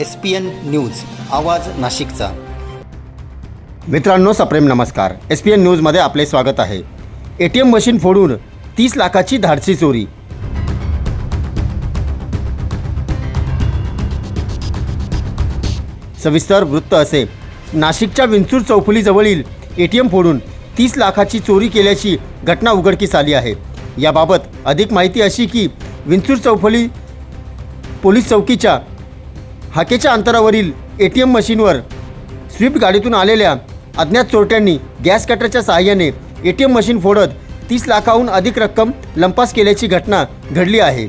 S P N news आवाज नाशिकचा. मित्रांनो सप्रेम नमस्कार. एस पी एन न्यूजमध्ये आपले स्वागत आहे. ए टी एम मशीन फोडून तीस लाखाची धाडसी चोरी. सविस्तर वृत्त असे. नाशिकच्या विंचूर चौफुलीजवळील ए टी एम फोडून तीस लाखाची चोरी केल्याची घटना उघडकीस आली आहे. याबाबत अधिक माहिती अशी की विंचूर चौफुली पोलीस चौकीच्या हाकेच्या अंतरावरील ए टी एम मशीनवर स्विफ्ट गाडीतून आलेल्या अज्ञात चोरट्यांनी गॅस कटरच्या सहाय्याने ए टी एम मशीन फोडत तीस लाखाहून अधिक रक्कम लंपास केल्याची घटना घडली आहे.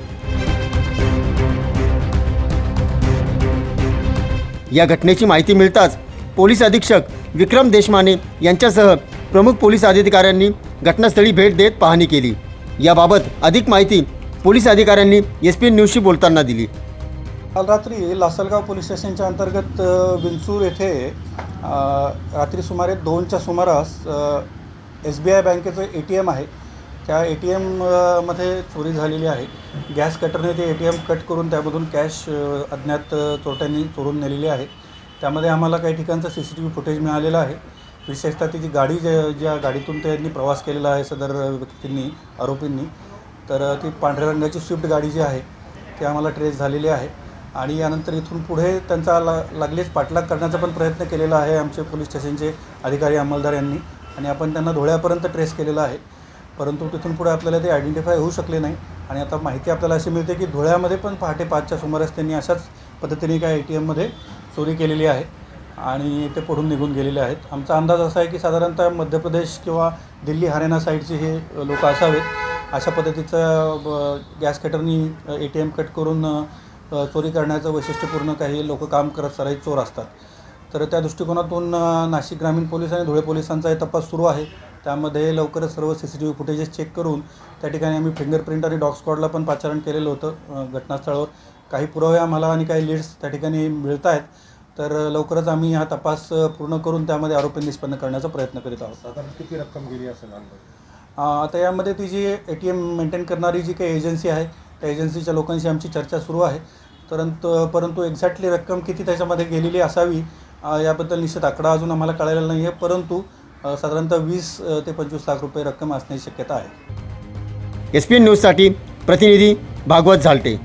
या घटनेची माहिती मिळताच पोलीस अधीक्षक विक्रम देशमाने यांच्यासह प्रमुख पोलीस अधिकाऱ्यांनी घटनास्थळी भेट देत पाहणी केली. याबाबत अधिक माहिती पोलीस अधिकाऱ्यांनी एस पी न्यूजशी बोलताना दिली. काल रात्री लासलगाव पोलीस स्टेशनच्या अंतर्गत विंचूर येथे रात्री सुमारे दोनच्या सुमारास एस बी आय बँकेचं ए टी एम आहे. त्या ए टी एममध्ये चोरी झालेली आहे. गॅस कटरने ते ए टी एम कट करून त्यामधून कॅश अज्ञात चोरट्यांनी चोरून नेलेली आहे. त्यामध्ये आम्हाला काही ठिकाणचं C C T V footage मिळालेलं आहे. विशेषतः ती जी गाडी ज्या ज्या गाडीतून त्यांनी प्रवास केलेला आहे सदर व्यक्तींनी आरोपींनी तर ती पांढऱ्या रंगाची स्विफ्ट गाडी जी आहे ती आम्हाला ट्रेस झालेली आहे. आणि यानंतर इथून पुढे त्यांचा ला लागलीच पाठलाग करण्याचा पण प्रयत्न केलेला आहे आमचे पोलीस स्टेशनचे अधिकारी अंमलदार यांनी. आणि आपण त्यांना धुळ्यापर्यंत ट्रेस केलेला आहे. परंतु तिथून पुढे आपल्याला ते आयडेंटिफाय होऊ शकले नाही. आणि आता माहिती आपल्याला अशी मिळते की धुळ्यामध्ये पण पहाटे पाचच्या सुमारास त्यांनी अशाच पद्धतीने काय ए टी एममध्ये चोरी केलेली आहे. आणि ते पडून निघून गेलेले आहेत. आमचा अंदाज असा आहे की साधारणतः मध्य प्रदेश किंवा दिल्ली हरियाणा साईडचे हे लोक असावेत. अशा पद्धतीचं गॅस कटरनी ए टी एम कट करून चोरी करण्याचं वैशिष्ट्यपूर्ण काही लोक काम करत सराईत चोर असतात. तर त्या दृष्टिकोनातून नाशिक ग्रामीण पोलीस आणि धुळे पोलिसांचा हे तपास सुरू आहे. त्यामध्ये लवकरच सर्व C C T V footages check करून त्या ठिकाणी आम्ही फिंगरप्रिंट आणि डॉग स्क्वॉडला पण पाचारण केलेलं होतं घटनास्थळावर. काही पुरावे आम्हाला आणि काही लीड्स त्या ठिकाणी मिळत आहेत तर लवकरच आम्ही हा तपास पूर्ण करून त्यामध्ये आरोपी निष्पन्न करण्याचा प्रयत्न करीत आहोत. साधारण किती रक्कम गेली असेल आता यामध्ये ती जी ए टी एम मेंटेन करणारी जी काही एजन्सी आहे त्या एजन्सीच्या लोकांशी आमची चर्चा सुरू आहे. परंतु परंतु एक्झॅक्टली रक्कम किती त्याच्यामध्ये गेलेली असावी याबद्दल निश्चित आकडा अजून आम्हाला कळलेला नाही आहे परंतु साधारणतः वीस ते पंचवीस लाख रुपये रक्कम असण्याची शक्यता आहे. एस पी एन न्यूजसाठी प्रतिनिधी भागवत झालटे